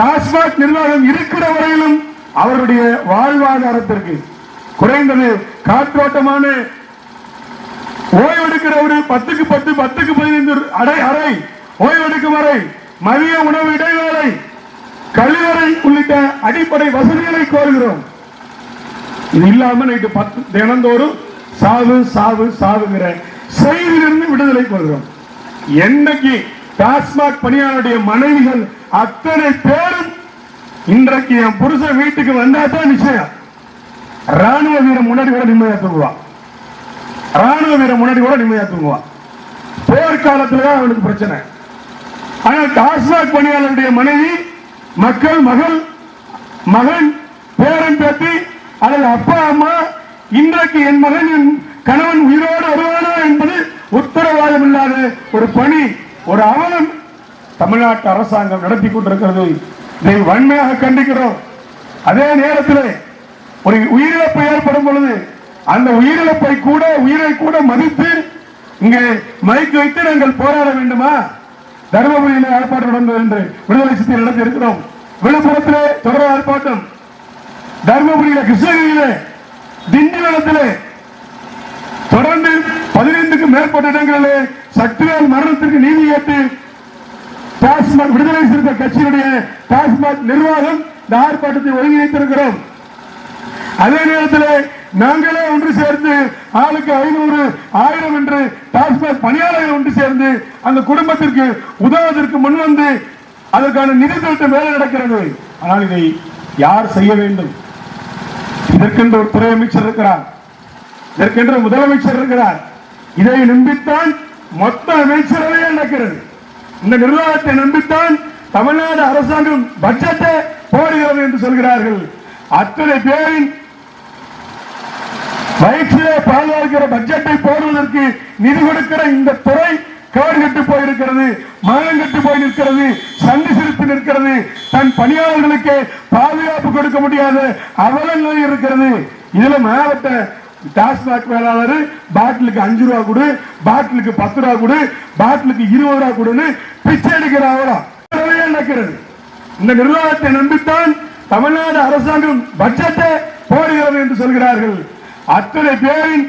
டாஸ்மாக் நிர்வாகம் இருக்கிற வரையிலும் அவருடைய வாழ்வாதாரத்திற்கு குறைந்தது காற்றோட்டமான ஓய்வெடுக்கிற ஒரு பத்துக்கு பத்து பத்துக்கு பதினைந்து அடை அறை ஓய்வெடுக்கும் அறை மதிய உணவு இடைவேளை கழிவறை உள்ளிட்ட அடிப்படை வசதிகளை கோருகிறோம். இது இல்லாம நைட்டு பத்து தினந்தோறும் சாவு சாவு சாவுங்கிற செய்தியிலிருந்து விடுதலை கோருகிறோம் என்னைக்கு டாஸ்மாக் பணியாளருடைய மனைவிகள் அத்தனை பேரும் இன்றைக்கு என் புருஷன் வீட்டுக்கு வந்தா தான் நிச்சயம். ராணுவ வீரன் முன்னாடி கூட நிம்மதியா தூங்குவான். ராணுவ வீரன் முன்னாடி கூட நிம்மதியா தூங்குவான். போர்க்காலத்துல தான் அவனுக்கு பிரச்சனை. ஆனால் டாஸ்மாக் பணியாளருடைய மனைவி மக்கள் மகள் மகன் பேரன் பேத்தி அல்லது அப்பா அம்மா இன்றைக்கு என் மகன் என் கணவன் உயிரோடு வருவானா என்பது உத்தரவாதம் இல்லாத ஒரு பணி. ஒரு ஆணம் தமிழ்நாட்டு அரசாங்கம் நடத்தி கொண்டிருக்கிறது. இதை வன்மையாக கண்டிக்கிறோம். அதே நேரத்தில் ஒரு உயிரிழப்பு ஏற்படும் பொழுது அந்த உயிரிழப்பை கூட உயிரை கூட மதித்து இங்கே மைக்கு வைத்து நாங்கள் போராட வேண்டுமா? தருமபுரியில் ஆர்ப்பாட்டம் நடந்தது என்று விடுதலை சித்தி நடத்தி இருக்கிறோம் விழுப்புரத்தில் தொடர் ஆர்ப்பாட்டம். தருமபுரியில கிருஷ்ணகிரியில திண்டிவனத்திலே மேற்பட்ட இடங்களிலே சக்திவேல் மரணத்திற்கு நீதி ஏற்று டாஸ்மாக் விடுதலை சிறுத்தை கட்சியினுடைய டாஸ்மாக் நிர்வாகம் இந்த ஆர்ப்பாட்டத்தை ஒருங்கிணைத்திருக்கிறோம். அதே நேரத்தில் நாங்களே ஒன்று சேர்ந்து ஆளுக்கு ஐநூறு ஆயிரம் என்று டாஸ்மாக் பணியாளர்கள் ஒன்று சேர்ந்து அந்த குடும்பத்திற்கு உதவுவதற்கு முன் வந்து அதற்கான நிதி திட்டம் வேலை நடக்கிறது. ஆனால் இதை யார் செய்ய வேண்டும்? இதற்கென்று ஒரு துறை அமைச்சர் இருக்கிறார். இதற்கென்று முதலமைச்சர் இருக்கிறார். இதை நம்பித்தான் மொத்த அமைச்சரவை நடக்கிறது. இந்த நிர்வாகத்தை நம்பித்தான் தமிழ்நாடு அரசாங்கம் பட்ஜெட்டை போடுகிறது என்று சொல்கிறார்கள். அத்தனை பேரின் வயிற்றிலே பால் பட்ஜெட்டை போடுவதற்கு நிதி கொடுக்கிற இந்த துறை கேடு கட்டு போயிருக்கிறது மனம் கட்டு போய் நிற்கிறது சந்தி சிரித்து நிற்கிறது. தன் பணியாளர்களுக்கு பாதுகாப்பு கொடுக்க முடியாத அவல இருக்கிறது. இதுல மாவட்ட டாஸ்மாக் மேலாளர் பாட்டிலுக்கு அஞ்சு ரூபா கொடு பாட்டிலுக்கு பத்து ரூபா கொடு பாட்டிலுக்கு இருபது ரூபா கொடுன்னு பிச்சை எடுக்கிற நடக்கிறது. இந்த நிர்வாகத்தை நம்பித்தான் தமிழ்நாடு அரசாங்கம் பட்ஜெட்டை போடுகிறது என்று சொல்கிறார்கள். அத்தனை பேரின்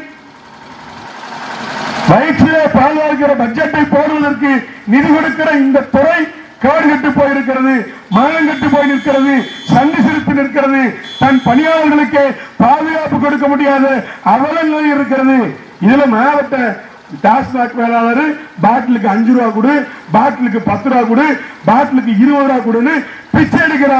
வயிற்றிலே பாதுகாக்கிற பட்ஜெட்டை போடுவதற்கு நிதி கொடுக்கிற இந்த துறை கேடு கட்டு போயிருக்கிறது மனம் கட்டு போய் நிற்கிறது சந்தி சிரித்து நிற்கிறது. தன் பணியாளர்களுக்கு பாதுகாப்பு கொடுக்க முடியாத அவல நிலை இருக்கிறது. இதுல மாவட்ட டாஸ்மாக் மேலாளர் பாட்டிலுக்கு அஞ்சு ரூபா கொடு பாட்டிலுக்கு பத்து ரூபா கொடு பாட்டிலுக்கு இருபது ரூபா கொடுன்னு பிச்சை எடுக்கிறார்.